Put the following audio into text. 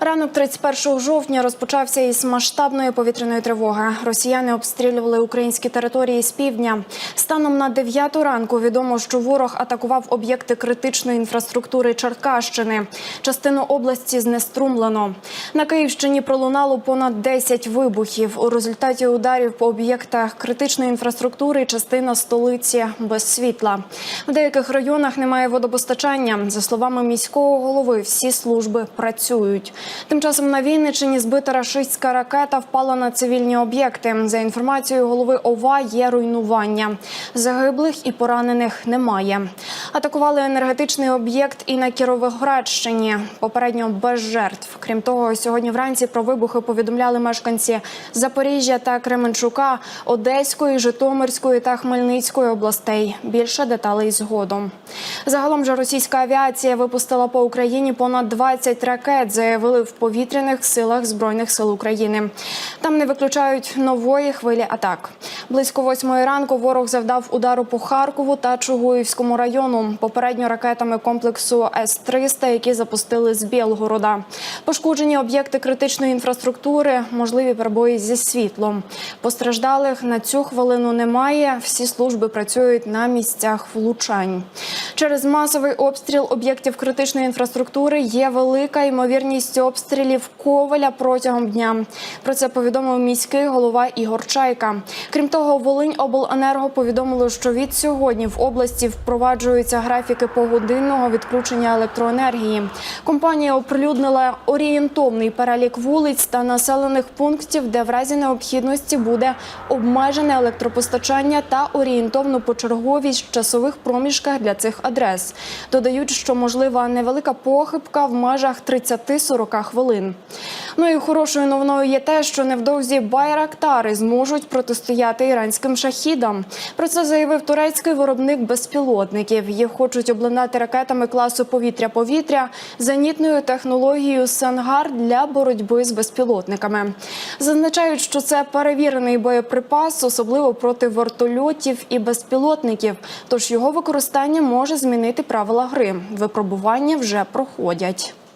Ранок 31 жовтня розпочався із масштабної повітряної тривоги. Росіяни обстрілювали українські території з півдня. Станом на 9 ранку відомо, що ворог атакував об'єкти критичної інфраструктури Черкащини. Частину області знеструмлено. На Київщині пролунало понад 10 вибухів. У результаті ударів по об'єктах критичної інфраструктури частина столиці без світла. В деяких районах немає водопостачання. За словами міського голови, всі служби працюють. Тим часом на Вінниччині збита рашистська ракета впала на цивільні об'єкти. За інформацією голови ОВА, є руйнування. Загиблих і поранених немає. Атакували енергетичний об'єкт і на Кіровоградщині. Попередньо без жертв. Крім того, сьогодні вранці про вибухи повідомляли мешканці Запоріжжя та Кременчука, Одеської, Житомирської та Хмельницької областей. Більше деталей згодом. Загалом же російська авіація випустила по Україні понад 20 ракет, заявили в повітряних силах збройних сил України. Там не виключають нової хвилі атак. Близько восьмої ранку ворог завдав удару по Харкову та Чугуївському району. Попередньо ракетами комплексу С-300, які запустили з Білгорода. Пошкоджені об'єкти критичної інфраструктури, можливі перебої зі світлом. Постраждалих на цю хвилину немає. Всі служби працюють на місцях влучань. Через масовий обстріл об'єктів критичної інфраструктури є велика ймовірність обстрілів Коваля протягом дня. Про це повідомив міський голова Ігор Чайка. Крім того, Волинь обленерго повідомило, що від сьогодні в області впроваджуються графіки погодинного відключення електроенергії. Компанія оприлюднила орієнтовний перелік вулиць та населених пунктів, де в разі необхідності буде обмежене електропостачання та орієнтовну почерговість в часових проміжках для цих адрес. Додають, що можлива невелика похибка в межах 30-40 хвилин. Ну і хорошою новиною є те, що невдовзі байрактари зможуть протистояти іранським шахідам. Про це заявив турецький виробник безпілотників. Їх хочуть обладнати ракетами класу повітря-повітря, зенітною технологією Сангар для боротьби з безпілотниками. Зазначають, що це перевірений боєприпас, особливо проти вертольотів і безпілотників. Тож його використання може змінити правила гри. Випробування вже проходять.